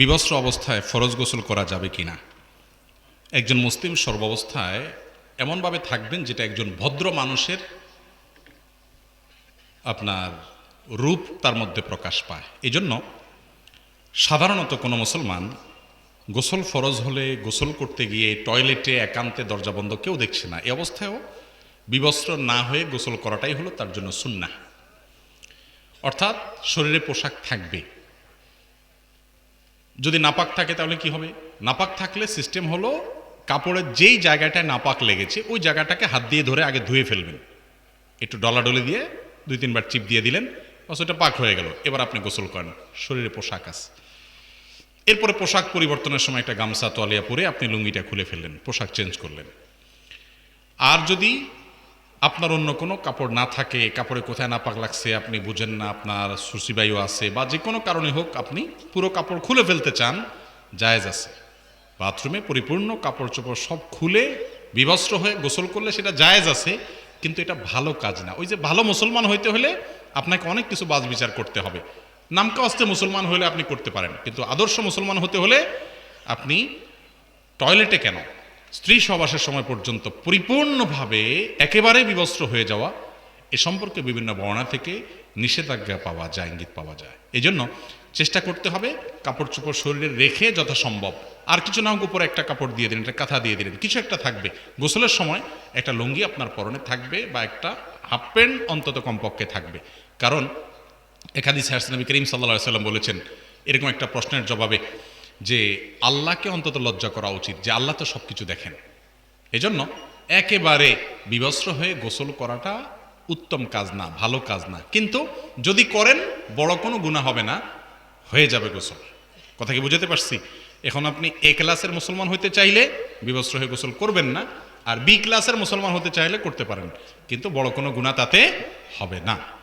বিবস্ত্র অবস্থায় ফরজ গোসল করা যাবে কি না একজন মুসলিম সর্বাবস্থায় এমনভাবে থাকবেন যেটা একজন ভদ্র মানুষের আপনার রূপ তার মধ্যে প্রকাশ পায়। এই জন্য সাধারণত কোনো মুসলমান গোসল ফরজ হলে গোসল করতে গিয়ে টয়লেটে, একান্তে, দরজা বন্ধ কেউ দেখছে না। এ অবস্থায়ও বিবস্ত্র না হয়ে গোসল করাটাই হলো তার জন্য সুন্না অর্থাৎ শরীরে পোশাক থাকবে। যদি নাপাক থাকে তাহলে কি হবে? নাপাক থাকলে সিস্টেম হলো কাপড়ের যেই জায়গাটায় নাপাক লেগেছে, ওই জায়গাটাকে হাত দিয়ে ধরে আগে ধুয়ে ফেলবেন। একটু ডলাডলি দিয়ে দুই তিনবার চিপ দিয়ে দিলেন ওটা পাক হয়ে গেল। এবার আপনি গোসল করেন, শরীরে পোশাক আছে। এরপরে পোশাক পরিবর্তনের সময় একটা গামছা তোয়ালিয়া পরে আপনি লুঙ্গিটা খুলে ফেললেন, পোশাক চেঞ্জ করলেন। আর যদি আপনার অন্য কোনো কাপড় না থাকে, কাপড়ে কোথায় নাপাক লাগছে আপনি বুঝেন না, আপনার সুসিবায়ু আছে বা যে কোনো কারণে হোক আপনি পুরো কাপড় খুলে ফেলতে চান, জায়েজ আছে। বাথরুমে পরিপূর্ণ কাপড় চোপড় সব খুলে, বিবস্ত্র হয়ে গোসল করলে সেটা জায়েজ আছে, কিন্তু এটা ভালো কাজ না। ওই যে ভালো মুসলমান হইতে হলে আপনাকে অনেক কিছু বাজ বিচার করতে হবে। নামকা অস্তে মুসলমান হলে আপনি করতে পারেন, কিন্তু আদর্শ মুসলমান হতে হলে আপনি টয়লেটে কেন? স্ত্রী সহবাসের সময় পর্যন্ত পরিপূর্ণভাবে একেবারে বিবস্ত্র হয়ে যাওয়া, এ সম্পর্কে বিভিন্ন বর্ণা থেকে নিষেধাজ্ঞা পাওয়া যায়, ইঙ্গিত পাওয়া যায়। এই জন্য চেষ্টা করতে হবে কাপড় চোপড় শরীরে রেখে যথাসম্ভব, আর কিছু না হোক উপরে একটা কাপড় দিয়ে দিলেন, একটা কাঁথা দিয়ে দিলেন, কিছু একটা থাকবে। গোসলের সময় একটা লুঙ্গি আপনার পরনে থাকবে বা একটা হাফ প্যান্ট অন্তত কমপক্ষে থাকবে। কারণ একাদি সাহসানবী করিম সাল্লা সাল্লাম বলেছেন, এরকম একটা প্রশ্নের জবাবে যে আল্লাহকে অন্তত লজ্জা করা উচিত, যে আল্লাহ তো সব কিছু দেখেন। এজন্য একেবারে বিবস্ত্র হয়ে গোসল করাটা উত্তম কাজ না, ভালো কাজ না। কিন্তু যদি করেন, বড় কোনো গুণা হবে না, হয়ে যাবে গোসল। কথা কি বুঝাতে পারছি? এখন আপনি এ ক্লাসের মুসলমান হতে চাইলে বিবস্ত্র হয়ে গোসল করবেন না, আর বি ক্লাসের মুসলমান হতে চাইলে করতে পারেন। কিন্তু বড় কোনো গুণা তাতে হবে না।